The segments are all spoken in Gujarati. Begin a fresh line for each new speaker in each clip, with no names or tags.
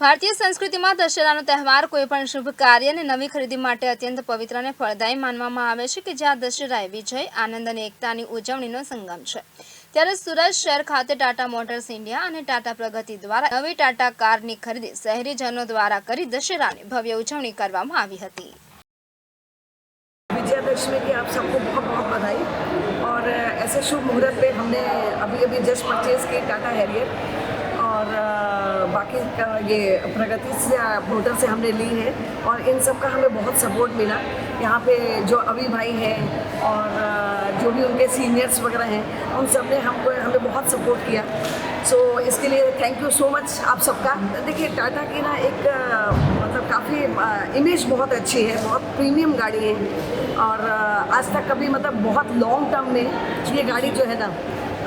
ભારતીય સંસ્કૃતિમાં દશેરાનો તહેવાર કોઈ પણ શુભ કાર્ય અને નવી ખરીદી માટે અત્યંત પવિત્ર અને ફળદાયી માનવામાં આવે છે કે જ્યાં દશેરા એ વિજય આનંદ અને એકતાની ઉજવણીનો સંગમ છે ત્યારે સુરત શહેર ખાતે ટાટા મોટર્સ ઇન્ડિયા અને ટાટા પ્રગતિ દ્વારા નવી ટાટા કારની ખરીદી શહેરીજનો દ્વારા કરી દશેરાની ભવ્ય ઉજવણી કરવામાં આવી હતી
विजयादशमी की आप सबको बहुत बहुत बधाई और अ, ऐसे शुभ मुहूर्त पे हमने अभी अभी जस्ट परचेज की टाटा हैरियर और अ, बाकी का ये प्रगति से मोटर से हमने ली है और इन सब का हमें बहुत सपोर्ट मिला। यहाँ पे जो अभी भाई हैं और जो भी उनके सीनियर्स वगैरह हैं उन सबने हमको हमें बहुत सपोर्ट किया। सो so, इसके लिए थैंक यू सो मच आप सबका। देखिए टाटा की ना एक मतलब काफ़ी इमेज बहुत अच्छी है बहुत प्रीमियम गाड़ी है। और आज तक कभी मतलब बहुत लॉन्ग टर्म में ये गाड़ी जो है ना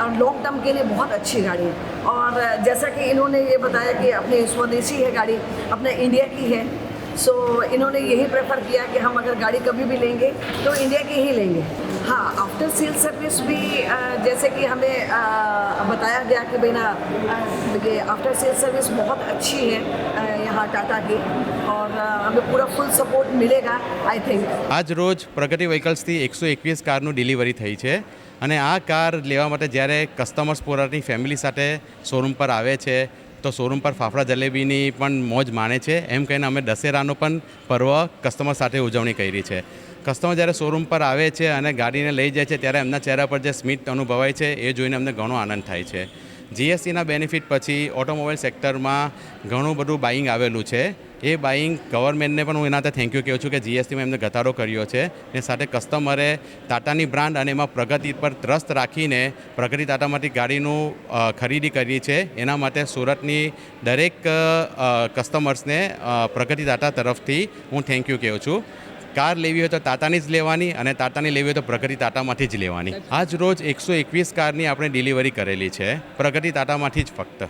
और लॉन्ग टर्म के लिए बहुत अच्छी गाड़ी है और अ, जैसा कि इन्होंने ये बताया कि अपने स्वदेशी है गाड़ी अपने इंडिया की है सो इन्होंने यही प्रेफर किया कि हम अगर गाड़ी कभी भी लेंगे तो इंडिया की ही लेंगे हाँ आफ्टर सेल सर्विस भी अ, जैसे कि हमें अ, बताया गया कि भाई ना अ, ये आफ्टर सेल सर्विस बहुत अच्छी है अ, यहाँ टाटा की और अ, हमें पूरा फुल सपोर्ट मिलेगा आई थिंक
આજ રોજ પ્રગતિ વ્હીકલ્સથી એકસો એકવીસ કારનું ડિલિવરી થઈ છે અને આ કાર લેવા માટે જ્યારે કસ્ટમર્સ પોતાની ફેમિલી સાથે શોરૂમ પર આવે છે, તો શોરૂમ પર ફાફડા જલેબીની પણ મોજ માણે છે. એમ કહીને અમે દશેરાનો પણ પર્વ કસ્ટમર સાથે ઉજવણી કરી છે. કસ્ટમર જ્યારે શોરૂમ પર આવે છે અને ગાડીને લઈ જાય છે, ત્યારે એમના ચહેરા પર જે સ્મિત અનુભવાય છે, એ જોઈને અમને ઘણો આનંદ થાય છે. જીએસટીના બેનિફિટ પછી ઓટોમોબાઈલ સેક્ટરમાં ઘણું બધું બાઇંગ આવેલું છે. એ બાઇંગ ગવર્મેન્ટને પણ હું એના થેન્ક યુ કહું છું કે જીએસટીમાં એમને ઘટાડો કર્યો છે. ને સાથે કસ્ટમરે ટાટાની બ્રાન્ડ અને એમાં પ્રગતિ પર ટ્રસ્ટ રાખીને પ્રગતિ ટાટામાંથી ગાડીનું ખરીદી કરી છે. એના માટે સુરતની દરેક કસ્ટમર્સને પ્રગતિ ટાટા તરફથી હું થેન્ક યુ કહું છું. કાર લેવી હોય તો ટાટાની જ લેવાની અને ટાટાની લેવી હોય તો પ્રગતિ ટાટામાંથી જ લેવાની. આજ રોજ એકસો એકવીસ કારની આપણે ડિલિવરી કરેલી છે. પ્રગતિ ટાટામાંથી જ ફક્ત.